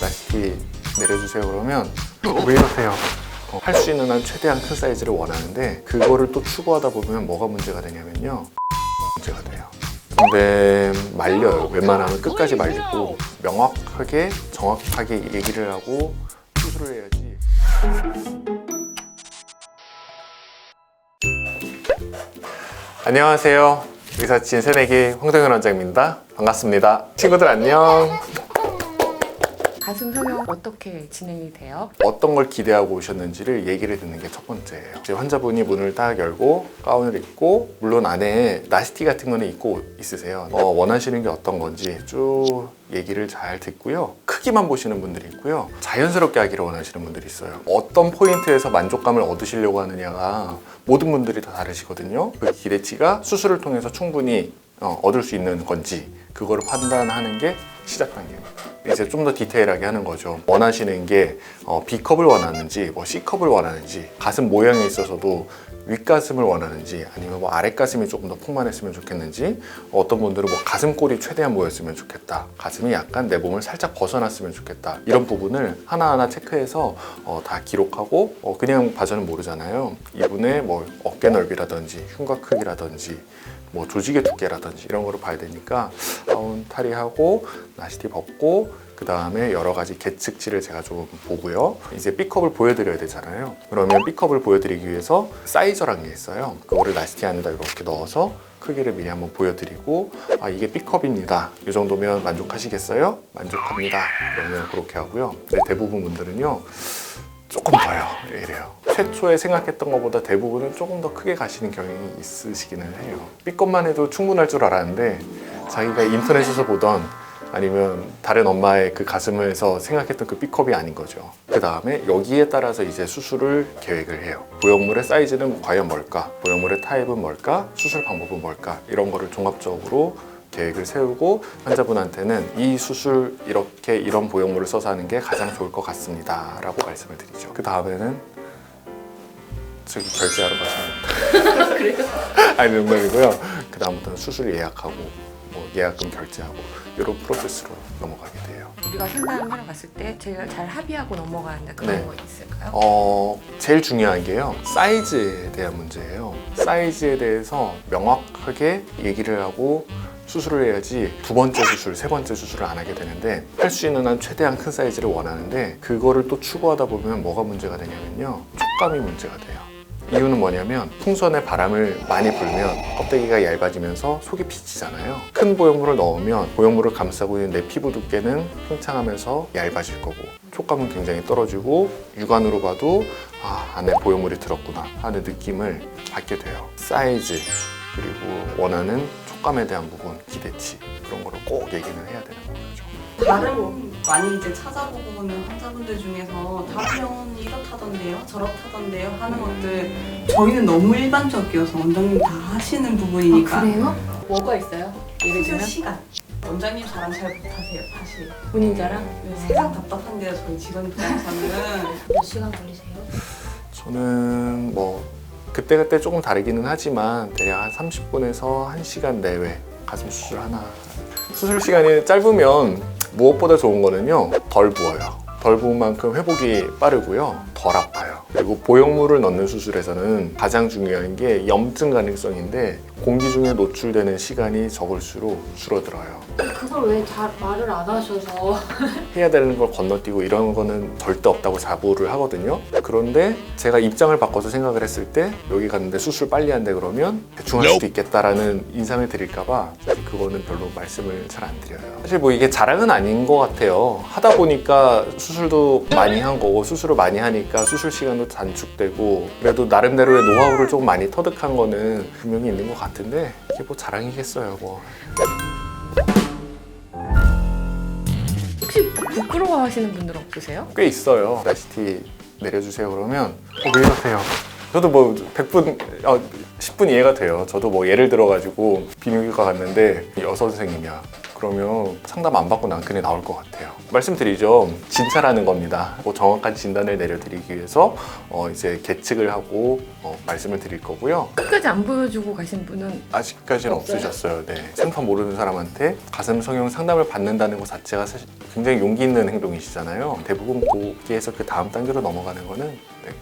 나시티 내려주세요 그러면 어, 왜 이러세요? 할수 있는 한 최대한 큰 사이즈를 원하는데 그거를 또 추구하다 보면 뭐가 문제가 되냐면요. 문제가 돼요. 근데 말려요. 웬만하면 끝까지 말리고 명확하게 정확하게 얘기를 하고 수술을 해야지. 안녕하세요. 의사친 새내기 홍정현 원장입니다. 반갑습니다. 친구들 안녕 가슴 성형 어떻게 진행이 돼요? 어떤 걸 기대하고 오셨는지를 얘기를 듣는 게 첫 번째예요. 이제 환자분이 문을 딱 열고 가운을 입고 물론 안에 나시티 같은 거는 입고 있으세요. 어, 원하시는 게 어떤 건지 쭉 얘기를 잘 듣고요. 크기만 보시는 분들이 있고요. 자연스럽게 하기를 원하시는 분들이 있어요. 어떤 포인트에서 만족감을 얻으시려고 하느냐가 모든 분들이 다 다르시거든요. 그 기대치가 수술을 통해서 충분히 어, 얻을 수 있는 건지 그거를 판단하는 게 시작 단계입니다. 이제 좀 더 디테일하게 하는 거죠. 원하시는 게 어, B컵을 원하는지, 뭐 C컵을 원하는지, 가슴 모양에 있어서도 윗가슴을 원하는지, 아니면 뭐 아랫가슴이 조금 더 풍만했으면 좋겠는지, 어떤 분들은 뭐 가슴골이 최대한 모였으면 좋겠다. 가슴이 약간 내 몸을 살짝 벗어났으면 좋겠다. 이런 부분을 하나하나 체크해서 어, 다 기록하고 어, 그냥 봐서는 모르잖아요. 이분의 뭐 어깨 넓이라든지 흉곽 크기라든지 뭐 조직의 두께라든지 이런 거를 봐야 되니까 다운 탈의하고 나시티 벗고 그 다음에 여러 가지 계측치를 제가 좀 보고요. 이제 B컵을 보여드려야 되잖아요. 그러면 B컵을 보여드리기 위해서 사이저라는 게 있어요. 그거를 나시티 안에다 이렇게 넣어서 크기를 미리 한번 보여드리고 아 이게 B컵입니다. 이 정도면 만족하시겠어요? 만족합니다. 그러면 그렇게 하고요. 근데 대부분 분들은요. 조금 더요. 이래요. 최초에 생각했던 것보다 대부분은 조금 더 크게 가시는 경향이 있으시기는 해요. B컵만 해도 충분할 줄 알았는데 자기가 인터넷에서 보던 아니면 다른 엄마의 그 가슴에서 생각했던 그 B컵이 아닌 거죠. 그 다음에 여기에 따라서 이제 수술을 계획을 해요. 보형물의 사이즈는 과연 뭘까? 보형물의 타입은 뭘까? 수술 방법은 뭘까? 이런 거를 종합적으로 계획을 세우고 환자분한테는 이 수술 이렇게 이런 보형물을 써서 하는 게 가장 좋을 것 같습니다 라고 말씀을 드리죠 그 다음에는 저기 결제하러 가시면? 아니 농담이고요 그 다음부터는 수술 예약하고 뭐 예약금 결제하고 이런 프로세스로 넘어가게 돼요 우리가 상담을 하러 갔을 때 제일 잘 합의하고 넘어가는데 그런 네. 거 있을까요? 어, 제일 중요한 게요. 사이즈에 대한 문제예요. 사이즈에 대해서 명확하게 얘기를 하고 수술을 해야지 두 번째 수술, 세 번째 수술을 안 하게 되는데 할 수 있는 한 최대한 큰 사이즈를 원하는데 그거를 또 추구하다 보면 뭐가 문제가 되냐면요. 촉감이 문제가 돼요. 이유는 뭐냐면 풍선에 바람을 많이 불면 껍데기가 얇아지면서 속이 비치잖아요. 큰 보형물을 넣으면 보형물을 감싸고 있는 내 피부 두께는 팽창하면서 얇아질 거고 촉감은 굉장히 떨어지고 육안으로 봐도 아 안에 보형물이 들었구나 하는 느낌을 받게 돼요. 사이즈 그리고 원하는 촉감에 대한 부분 기대치 그런 거를 꼭 얘기는 해야 되는 거죠. 많이 이제 찾아보고는 환자분들 중에서 다른 병원이 이렇다던데요, 저렇다던데요 하는 것들 저희는 너무 일반적이어서 원장님 다 하시는 부분이니까 아, 그래요? 뭐가 있어요? 예를 수술 들면 시간 원장님 자랑 잘 못하세요 사실 본인 자랑? 네, 세상 답답한데요 저희 직원 입장에서는 몇 시간 걸리세요? 저는 뭐 그때그때 조금 다르기는 하지만 대략 한 30분에서 1시간 내외 가슴 수술 하나 수술 시간이 짧으면 무엇보다 좋은 거는요 덜 부어요. 덜 부은 만큼 회복이 빠르고요 덜 아파요 그리고 보형물을 넣는 수술에서는 가장 중요한 게 염증 가능성인데 공기 중에 노출되는 시간이 적을수록 줄어들어요 그걸 왜 잘 말을 안 하셔서 해야 되는 걸 건너뛰고 이런 거는 절대 없다고 자부를 하거든요. 그런데 제가 입장을 바꿔서 생각을 했을 때 여기 갔는데 수술 빨리 한대 그러면 대충 할 수도 있겠다라는 인상을 드릴까봐 그거는 별로 말씀을 잘 안 드려요. 사실 뭐 이게 자랑은 아닌 것 같아요. 하다 보니까 수술도 많이 한 거고 수술을 많이 하니까 수술 시간도 단축되고 그래도 나름대로의 노하우를 좀 많이 터득한 거는 분명히 있는 것 같은데 이게 뭐 자랑이겠어요 뭐. 혹시 부끄러워하시는 분들 없으세요? 꽤 있어요. 나시티 내려주세요 그러면 어, 왜 이러세요? 저도 뭐 100분, 어, 10분 이해가 돼요. 저도 뭐 예를 들어가지고 비뇨기과 갔는데 여서 선생님이야. 그러면 상담 안 받고 난 그냥 나올 것 같아요. 말씀드리죠. 진찰하는 겁니다. 뭐 정확한 진단을 내려드리기 위해서 어, 이제 계측을 하고 어, 말씀을 드릴 거고요. 끝까지 안 보여주고 가신 분은 아직까지는 없어요? 없으셨어요. 네. 상품 모르는 사람한테 가슴 성형 상담을 받는다는 것 자체가 사실 굉장히 용기 있는 행동이시잖아요. 대부분 거기에서 그 다음 단계로 넘어가는 거는 네,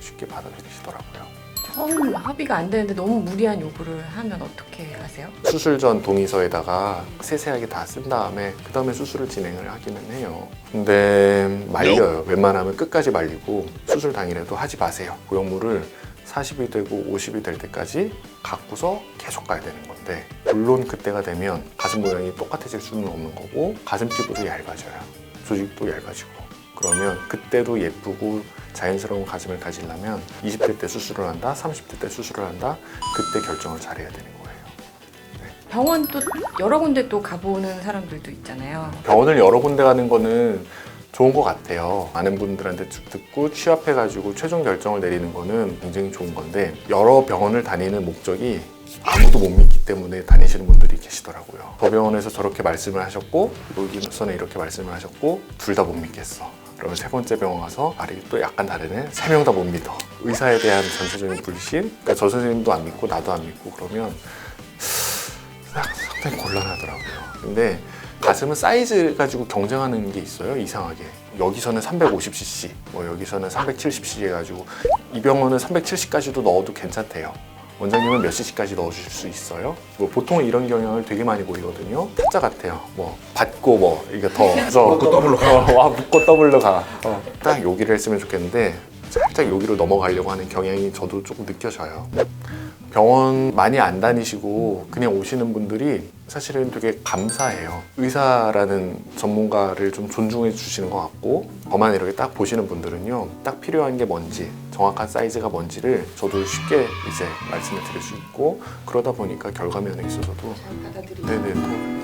쉽게 받아들이시더라고요. 처음 합의가 안 되는데 너무 무리한 요구를 하면 어떻게 하세요? 수술 전 동의서에다가 세세하게 다 쓴 다음에 그 다음에 수술을 진행을 하기는 해요. 근데 말려요. 웬만하면 끝까지 말리고 수술 당일에도 하지 마세요. 고형물을 40이 되고 50이 될 때까지 갖고서 계속 가야 되는 건데 물론 그때가 되면 가슴 모양이 똑같아질 수는 없는 거고 가슴 피부도 얇아져요. 조직도 얇아지고 그러면 그때도 예쁘고 자연스러운 가슴을 가지려면 20대 때 수술을 한다, 30대 때 수술을 한다 그때 결정을 잘해야 되는 거예요. 병원 또 여러 군데 또 가보는 사람들도 있잖아요. 병원을 여러 군데 가는 거는 좋은 것 같아요. 많은 분들한테 쭉 듣고 취합해가지고 최종 결정을 내리는 거는 굉장히 좋은 건데 여러 병원을 다니는 목적이 아무도 못 믿기 때문에 다니시는 분들이 계시더라고요. 저 병원에서 저렇게 말씀을 하셨고 여기서는 이렇게 말씀을 하셨고 둘 다 못 믿겠어. 그러면 세 번째 병원 가서 말이 또 약간 다르네. 세 명 다 못 믿어. 의사에 대한 전체적인 불신. 그러니까 저 선생님도 안 믿고 나도 안 믿고 그러면 상당히 곤란하더라고요. 근데 가슴은 사이즈 가지고 경쟁하는 게 있어요. 이상하게. 여기서는 350cc, 뭐 여기서는 370cc 해가지고 이 병원은 370까지도 넣어도 괜찮대요. 원장님은 몇 cc까지 넣어주실 수 있어요? 뭐 보통 이런 경향을 되게 많이 보이거든요. 타짜 같아요. 뭐 받고 뭐 이게 더 그래서 묶고 더블로 가. 어, 와 묶고 더블로 가. 어, 딱 여기를 했으면 좋겠는데 살짝 여기로 넘어가려고 하는 경향이 저도 조금 느껴져요. 병원 많이 안 다니시고 그냥 오시는 분들이 사실은 되게 감사해요. 의사라는 전문가를 좀 존중해 주시는 것 같고 저만 이렇게 딱 보시는 분들은요. 딱 필요한 게 뭔지 정확한 사이즈가 뭔지를 저도 쉽게 이제 말씀을 드릴 수 있고 그러다 보니까 결과면에 있어서도 잘 받아들이고 네네 또